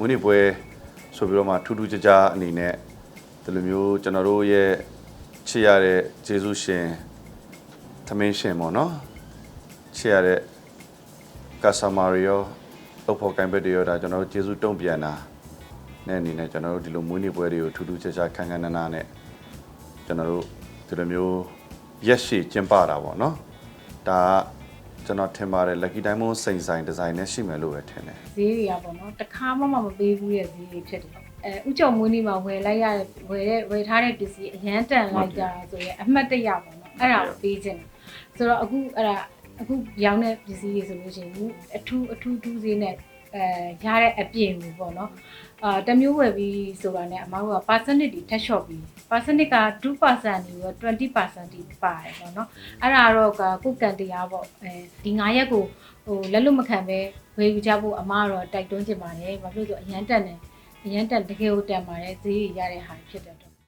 မွေးနေ့ပွဲဆိုပြီးတော့မှထူးထူးခြားခြားအနေနဲ့ဒီလိုမျိုးကျွန်တော်တို့ရဲ့ချစ်ရတဲ့ဂျေဇုရှင်သမင်းရှင်ပေါ့နော်ချစ်ရတဲ့ကာဆာမာရီယောအဖို့ကိုင်ဘက်တွေရောဒါကျွန်တော်တို့ဂျေဇုတုံ့ပြန်တာနဲ့အနေနဲ့ကျွန်တော်တို့ဒီလိုမွေးနေ့ပွဲတွေကိုထူးထူးခြားခြားခန်းခန်းနားနားနဲ့ကျွန်တော်တို့ဒီလိုမျိုးရက်ရှည်ကျင်းပတာပေါ့နော်ဒါက ကျွန်တော်ထင်ပါတယ် lucky diamond စိန်ဆိုင်ဒီဇိုင်းနဲ့ရှိမယ်လို့ပဲထင်တယ်ဈေးတွေကပေါ့နော်တခါမှမမပေးဘူးတဲ့ဈေးတွေဖြစ်တယ်အဲဥကြုံမွေးနေ့မှာဝယ်လိုက်ရတဲ့ဝယ်တဲ့ဝယ်ထားတဲ့ပစ္စည်းအရန်တန်လိုက်ကြတာဆိုရင်အမှတ်တရပေါ့နော်အဲ့ဒါကိုပေးခြင်းဆိုတော့အခုအဲ့ဒါအခုရောင်းတဲ့ပစ္စည်းတွေဆိုလို့ရှိရင်အထူးအထူးထူးဈေးနဲ့ အဲရတဲ့အပြင်ကိုပေါ့နော်အာတစ်မျိုးဝယ်ပြီးဆိုတာနဲ့အမတို့က percentage တွေထက်လျှော့ပြီး percentage က2%နေရော20%တိပါတယ်ပေါ့နော်အဲ့ဒါတော့ကကိုယ်ကန်တရားပေါ့အဲဒီ9ရက်ကိုဟိုလက်လွတ်မခံပဲဝယ်ယူကြဖို့အမကတော့တိုက်တွန်းချင်ပါတယ်ဘာဖြစ်လို့လဲဆိုတော့အရန်တက်နေအရန်တက်တကယ်ကိုတက်ပါတယ်ဈေးရရတဲ့ဟာဖြစ်တဲ့အတွက်